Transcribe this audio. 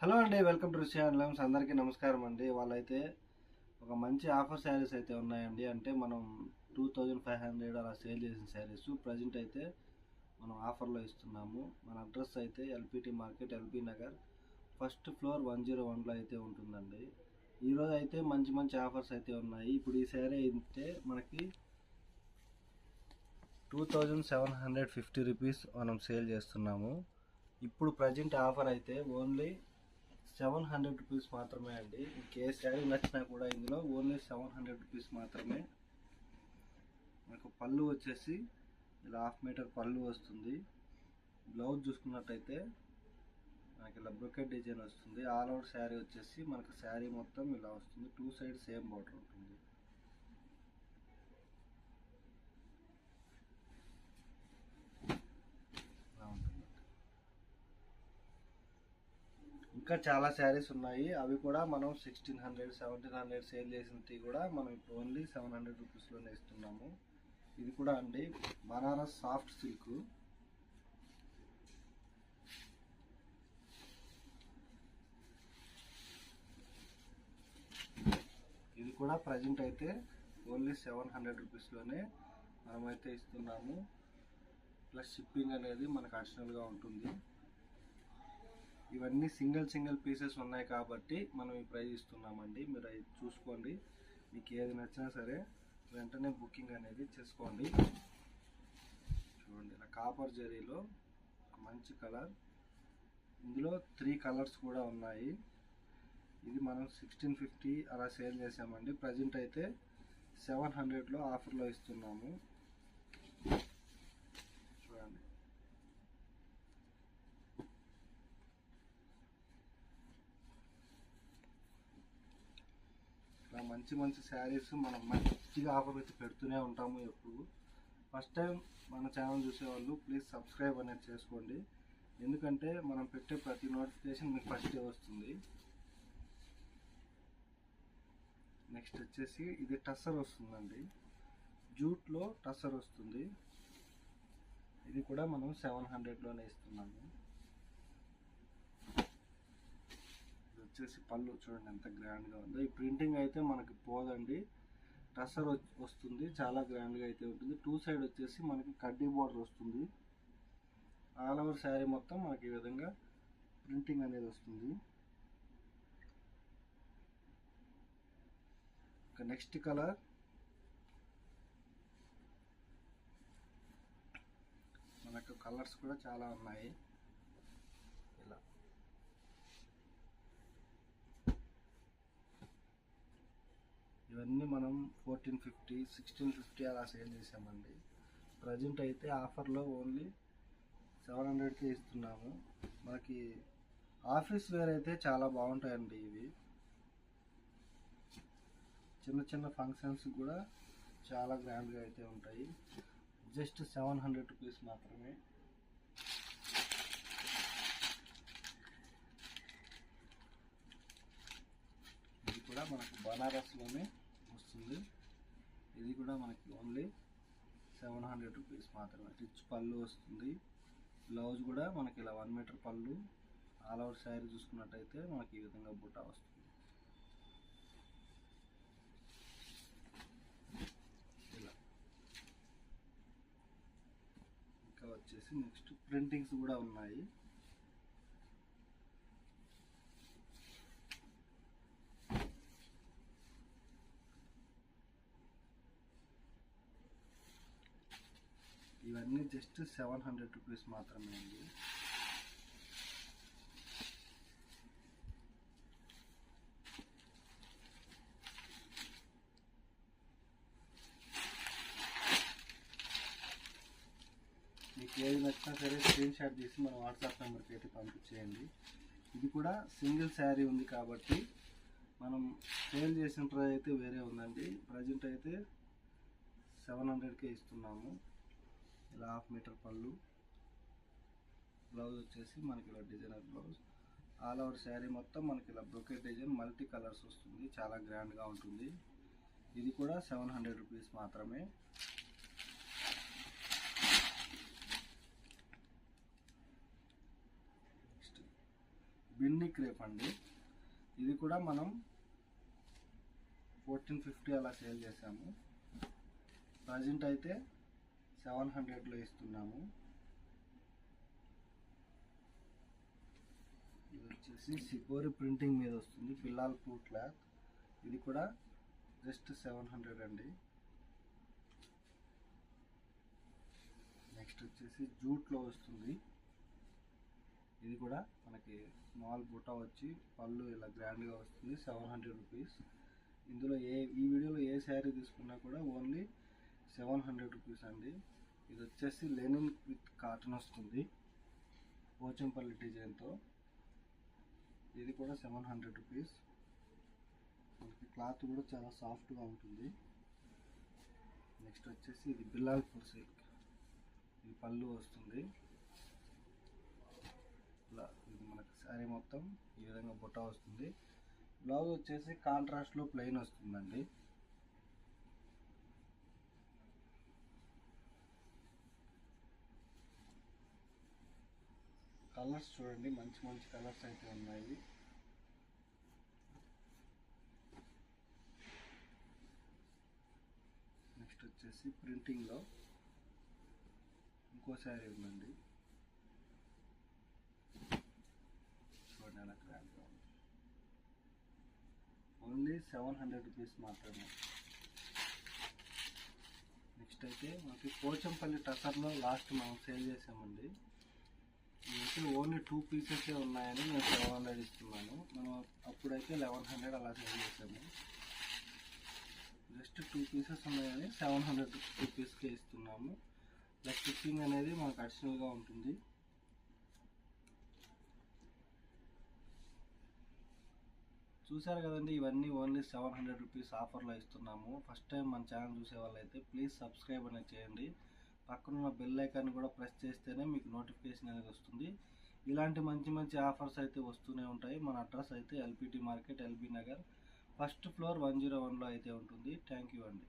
Hello అండి welcome to రుచి handlooms అందరికీ నమస్కారం అండి. వాళ్ళైతే ఒక మంచి ఆఫర్ శారీస్ అయితే ఉన్నాయండి. అంటే మనం టూ థౌజండ్ ఫైవ్ హండ్రెడ్ అలా సేల్ చేసిన శారీస్. ప్రజెంట్ అయితే మనం ఆఫర్లో ఇస్తున్నాము. మన అడ్రస్ అయితే LPT market LB Nagar. First floor one zero వన్లో అయితే ఉంటుందండి. ఈరోజు అయితే మంచి మంచి ఆఫర్స్ అయితే ఉన్నాయి. ఇప్పుడు ఈ శారీ అయితే మనకి two thousand seven hundred fifty rupees మనం సేల్ చేస్తున్నాము. ఇప్పుడు ప్రజెంట్ ఆఫర్ అయితే ఓన్లీ సెవెన్ హండ్రెడ్ రూపీస్ మాత్రమే అండి. ఇంకే శారీ నచ్చినా కూడా ఇందులో ఓన్లీ సెవెన్ హండ్రెడ్ రూపీస్ మాత్రమే. మనకు పళ్ళు వచ్చేసి ఇలా హాఫ్ మీటర్ పళ్ళు వస్తుంది. బ్లౌజ్ చూసుకున్నట్టయితే మనకి ఇలా బ్రొకెట్ డిజైన్ వస్తుంది. ఆల్ అవుట్ శారీ వచ్చేసి మనకు శారీ మొత్తం ఇలా వస్తుంది. టూ సైడ్ సేమ్ బార్డర్ ఉంటుంది ఇలా ఉంటుంది ఇంకా చాలా శారీస్ ఉన్నాయి. అవి కూడా మనం sixteen hundred seventeen hundred sale చేసినవి కూడా మనం ఇప్పుడు ఓన్లీ సెవెన్ హండ్రెడ్ రూపీస్లోనే ఇస్తున్నాము. ఇది కూడా అండి బనారస్ సాఫ్ట్ సిల్క్. ఇది కూడా ప్రజెంట్ అయితే ఓన్లీ సెవెన్ హండ్రెడ్ రూపీస్లోనే మనమైతే ఇస్తున్నాము. ప్లస్ షిప్పింగ్ అనేది మనకు అడిషనల్గా ఉంటుంది. ఇవన్నీ సింగిల్ సింగిల్ పీసెస్ ఉన్నాయి కాబట్టి మనం ఈ ప్రైజ్ ఇస్తున్నామండి. మీరు అవి చూసుకోండి. మీకు ఏది నచ్చినా సరే వెంటనే బుకింగ్ అనేది చేసుకోండి. చూడండి ఇలా కాపర్ జరీలో మంచి కలర్ ఇందులో త్రీ కలర్స్ కూడా ఉన్నాయి. ఇది మనం సిక్స్టీన్ ఫిఫ్టీ అలా సేల్ చేసామండి. ప్రజెంట్ అయితే సెవెన్ హండ్రెడ్లో ఆఫర్లో ఇస్తున్నాము చూడండి ఇలా మంచి మంచి శారీస్ మనం మంచిగా ఆఫర్ వచ్చి పెడుతూనే ఉంటాము ఎప్పుడు. ఫస్ట్ టైం మన ఛానల్ చూసేవాళ్ళు ప్లీజ్ సబ్స్క్రైబ్ అనేది చేసుకోండి. ఎందుకంటే మనం పెట్టే ప్రతి నోటిఫికేషన్ మీకు ఫస్టే వస్తుంది. నెక్స్ట్ వచ్చేసి ఇది టస్సర్ వస్తుందండి. జూట్లో టస్సర్ వస్తుంది. ఇది కూడా మనం సెవెన్ హండ్రెడ్లోనే ఇస్తున్నాము ఇది వచ్చేసి పళ్ళు చూడండి ఎంత గ్రాండ్గా ఉందో. ఈ ప్రింటింగ్ అయితే మనకి పోదండి. టసర్ వస్తుంది. చాలా గ్రాండ్గా అయితే ఉంటుంది. టూ సైడ్ వచ్చేసి మనకి కడ్డీ బార్డర్ వస్తుంది. ఆల్ ఓవర్ శారీ మొత్తం మనకి ఈ విధంగా ప్రింటింగ్ అనేది వస్తుంది. ఇక నెక్స్ట్ కలర్ మనకు కలర్స్ కూడా చాలా ఉన్నాయి ఇలా ఇవన్నీ మనం ఫోర్టీన్ ఫిఫ్టీ సిక్స్టీన్ ఫిఫ్టీ అలా సేల్ చేసామండి ప్రజెంట్ అయితే ఆఫర్లో ఓన్లీ సెవెన్ హండ్రెడ్కి ఇస్తున్నాము. మనకి ఆఫీస్ వేర్ అయితే చాలా బాగుంటాయండి ఇవి. చిన్న చిన్న ఫంక్షన్స్ కూడా చాలా గ్రాండ్గా అయితే ఉంటాయి. జస్ట్ సెవెన్ హండ్రెడ్ రూపీస్ మాత్రమే. ఇది కూడా మనకు బనారస్లోనే ఇది కూడా మనకి ఓన్లీ సెవెన్ హండ్రెడ్ రూపీస్ మాత్రమే. రిచ్ పళ్ళు వస్తుంది. బ్లౌజ్ కూడా మనకి ఇలా వన్ మీటర్ పళ్ళు ఆల్ ఓవర్ శారీ చూసుకున్నట్టయితే మనకి ఈ విధంగా బుటా వస్తుంది. ఇలా. ఇంకా వచ్చేసి నెక్స్ట్ ప్రింటింగ్స్ కూడా ఉన్నాయి. ఇవన్నీ జస్ట్ సెవెన్ హండ్రెడ్ రూపీస్ మాత్రమే అండి. మీకు ఏది నచ్చినా సరే స్క్రీన్ షాట్ తీసి మన వాట్సాప్ నెంబర్కి అయితే పంపించేయండి. ఇది కూడా సింగిల్ శారీ ఉంది కాబట్టి మనం సేల్ చేసిన ప్రైస్ అయితే వేరే ఉందండి. ప్రజెంట్ అయితే సెవెన్ హండ్రెడ్కే ఇస్తున్నాము. ఇలా హాఫ్ మీటర్ పళ్ళు బ్లౌజ్ వచ్చేసి మనకి ఇలా designer blouse. All over sari మొత్తం మనకి ఇలా బ్రొకెట్ డిజైన్ మల్టీ కలర్స్ వస్తుంది చాలా గ్రాండ్గా ఉంటుంది. ఇది కూడా సెవెన్ హండ్రెడ్ రూపీస్ మాత్రమే. బిన్ని క్రేప్ అండి. ఇది కూడా మనం ఫోర్టీన్ ఫిఫ్టీ అలా సేల్ చేసాము ప్రజెంట్ అయితే సెవెన్ హండ్రెడ్లో ఇస్తున్నాము. ఇది వచ్చేసి సిపోరి ప్రింటింగ్ మీద వస్తుంది పిల్లల ఫ్రూట్ క్లాత్. ఇది కూడా జస్ట్ సెవెన్ హండ్రెడ్ అండి. నెక్స్ట్ వచ్చేసి జూట్లో వస్తుంది. ఇది కూడా మనకి స్మాల్ బుట్ట వచ్చి పళ్ళు ఇలా గ్రాండ్గా వస్తుంది సెవెన్ హండ్రెడ్ రూపీస్. ఇందులో ఏ ఈ వీడియోలో ఏ శారీ తీసుకున్నా కూడా ఓన్లీ సెవెన్ హండ్రెడ్ రూపీస్ అండి. ఇది వచ్చేసి లెనిన్ విత్ కాటన్ వస్తుంది. పోచంపల్లి డిజైన్తో. ఇది కూడా సెవెన్ హండ్రెడ్ రూపీస్. మనకి క్లాత్ కూడా చాలా సాఫ్ట్గా ఉంటుంది. నెక్స్ట్ వచ్చేసి ఇది బిల్లాల్పూర్ సిల్క్. ఇది పళ్ళు వస్తుంది. ఇలా ఇది మనకి శారీ మొత్తం ఈ విధంగా బుట్ట వస్తుంది. బ్లౌజ్ వచ్చేసి కాంట్రాస్ట్లో ప్లెయిన్ వస్తుందండి. కలర్స్ చూడండి మంచి మంచి కలర్స్ అయితే ఉన్నాయి. నెక్స్ట్ వచ్చేసి ప్రింటింగ్లో ఇంకో శారీ ఉందండి. చూడండి అలా గ్రాండ్గా ఉంది. ఓన్లీ సెవెన్ హండ్రెడ్ రూపీస్ మాత్రమే. నెక్స్ట్ అయితే మనకి పోచంపల్లి టసర్లో లాస్ట్ మనం సేల్ చేసామండి. ఇవైతే ఓన్లీ టూ పీసెసే ఉన్నాయని నేను సెవెన్ హండ్రెడ్ ఇస్తున్నాను. మనం అప్పుడైతే లెవెన్ హండ్రెడ్ అలా సేల్ చేసాము. జస్ట్ టూ పీసెస్ ఉన్నాయని సెవెన్ హండ్రెడ్ రూపీస్కే ఇస్తున్నాము. ప్లస్ స్టిచ్చింగ్ అనేది మనకు అడిషనల్గా ఉంటుంది. చూసారు కదండి ఇవన్నీ ఓన్లీ సెవెన్ హండ్రెడ్ రూపీస్ ఆఫర్లో ఇస్తున్నాము. ఫస్ట్ టైం మన ఛానల్ చూసే వాళ్ళైతే ప్లీజ్ సబ్స్క్రైబ్ అనేది చేయండి. పక్కనున్న బెల్ ఐకాన్ కూడా ప్రెస్ చేస్తేనే మీకు నోటిఫికేషన్ అనేది వస్తుంది. ఇలాంటి మంచి మంచి ఆఫర్స్ అయితే వస్తూనే ఉంటాయి. మన అడ్రస్ అయితే LPT market LB Nagar first floor one zero వన్లో అయితే ఉంటుంది. థ్యాంక్ యూ అండి.